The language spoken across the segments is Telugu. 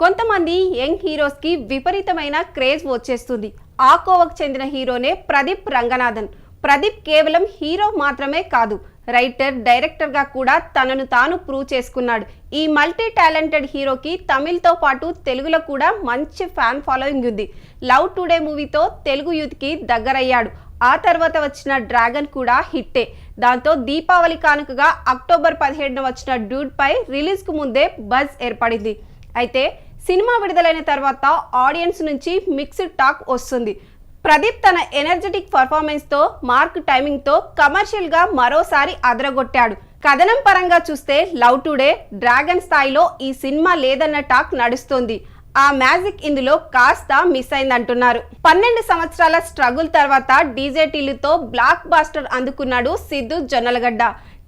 కొంతమంది యంగ్ హీరోస్కి విపరీతమైన క్రేజ్ వచ్చేస్తుంది. ఆ కోవకు చెందిన హీరోనే ప్రదీప్ రంగనాథన్. ప్రదీప్ కేవలం హీరో మాత్రమే కాదు రైటర్ డైరెక్టర్గా కూడా తనను తాను ప్రూవ్ చేసుకున్నాడు. ఈ మల్టీ టాలెంటెడ్ హీరోకి తమిళ్తో పాటు తెలుగులో కూడా మంచి ఫ్యాన్ ఫాలోయింగ్ ఉంది. లవ్ టుడే మూవీతో తెలుగు యూత్కి దగ్గరయ్యాడు. ఆ తర్వాత వచ్చిన డ్రాగన్ కూడా హిట్టే. దాంతో దీపావళి కానుకగా అక్టోబర్ పదిహేడున వచ్చిన డ్యూడ్ పై రిలీజ్కు ముందే బజ్ ఏర్పడింది. అయితే సినిమా విడుదలైన తర్వాత ఆడియన్స్ నుంచి మిక్స్డ్ టాక్ వస్తుంది. ప్రదీప్ తన ఎనర్జెటిక్ పర్ఫార్మెన్స్తో మార్క్ టైమింగ్తో కమర్షియల్గా మరోసారి అదరగొట్టాడు. కథనం పరంగా చూస్తే లవ్ టుడే డ్రాగన్ స్థాయిలో ఈ సినిమా లేదన్న టాక్ నడుస్తోంది. ఆ మ్యాజిక్ ఇందులో కాస్త మిస్ అయిందంటున్నారు. పన్నెండు సంవత్సరాల స్ట్రగుల్ తర్వాత డీజే టీలుతో బ్లాక్ బాస్టర్ అందుకున్నాడు సిద్ధు జొన్నలగడ్డ.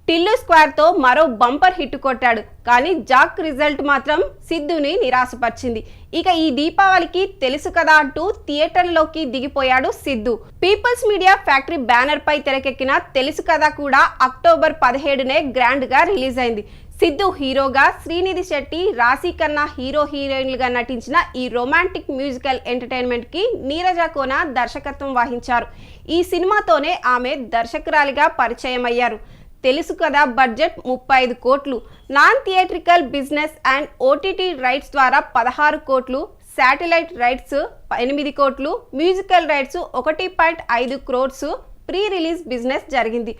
టిల్లు స్క్వేర్తో మరో బంపర్ హిట్ కొట్టాడు. కానీ జాక్ రిజల్ట్ మాత్రం సిద్ధుని నిరాశపరిచింది. ఇక ఈ దీపావళికి తెలుసు కదా అంటూ థియేటర్లోకి దిగిపోయాడు Siddhu. People's media factory banner పై తెరకెక్కిన తెలుసు కదా కూడా అక్టోబర్ పదిహేడునే గ్రాండ్గా రిలీజ్ అయింది. సిద్ధు హీరోగా శ్రీనిధి శెట్టి రాశి కన్నా హీరో హీరోయిన్లుగా నటించిన ఈ రొమాంటిక్ మ్యూజికల్ ఎంటర్టైన్మెంట్కి నీరజ కోన దర్శకత్వం వహించారు. ఈ సినిమాతోనే ఆమె దర్శకురాలిగా పరిచయం అయ్యారు తెలుసు కదా బడ్జెట్ ముప్పై ఐదు కోట్లు. Non theatrical business and OTT rights ద్వారా పదహారు కోట్లు శాటిలైట్ రైట్స్ ఎనిమిది కోట్లు మ్యూజికల్ రైట్స్ ఒకటి పాయింట్ ఐదు క్రోడ్స్ ప్రీ రిలీజ్ బిజినెస్ జరిగింది.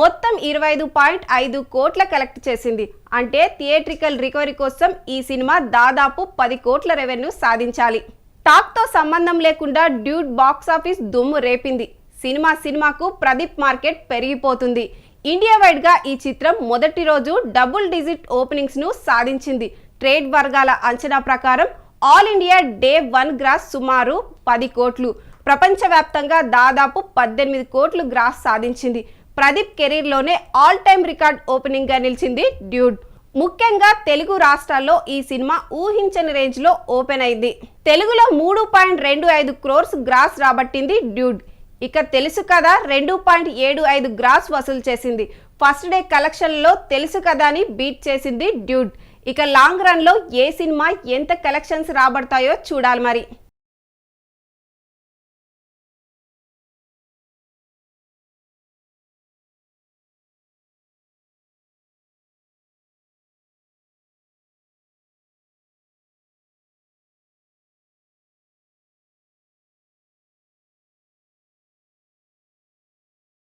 మొత్తం ఇరవై ఐదు పాయింట్ ఐదు కోట్ల కలెక్ట్ చేసింది. అంటే థియేట్రికల్ రికవరీ కోసం ఈ సినిమా దాదాపు పది కోట్ల రెవెన్యూ సాధించాలి. టాక్తో సంబంధం లేకుండా డ్యూడ్ బాక్స్ ఆఫీస్ దుమ్ము రేపింది. సినిమా సినిమాకు ప్రదీప్ మార్కెట్ పెరిగిపోతుంది. ఇండియా వైడ్గా ఈ చిత్రం మొదటి రోజు డబుల్ డిజిట్ ఓపెనింగ్స్ను సాధించింది. ట్రేడ్ వర్గాల అంచనా ప్రకారం all India day one gross సుమారు పది కోట్లు. ప్రపంచవ్యాప్తంగా దాదాపు పద్దెనిమిది కోట్లు గ్రాస్ సాధించింది. ప్రదీప్ కెరీర్లోనే ఆల్ టైమ్ రికార్డ్ ఓపెనింగ్గా నిలిచింది డ్యూడ్. ముఖ్యంగా తెలుగు రాష్ట్రాల్లో ఈ సినిమా ఊహించని రేంజ్లో ఓపెన్ అయింది. తెలుగులో మూడు పాయింట్ రెండు ఐదు క్రోర్స్ గ్రాస్ రాబట్టింది డ్యూడ్. ఇక తెలుసు కదా రెండు పాయింట్ ఏడు ఐదు గ్రాస్ వసూలు చేసింది. ఫస్ట్ డే కలెక్షన్లో తెలుసు కదా అని బీట్ చేసింది డ్యూడ్. ఇక లాంగ్ రన్లో ఏ సినిమా ఎంత కలెక్షన్స్ రాబడతాయో చూడాలి మరి.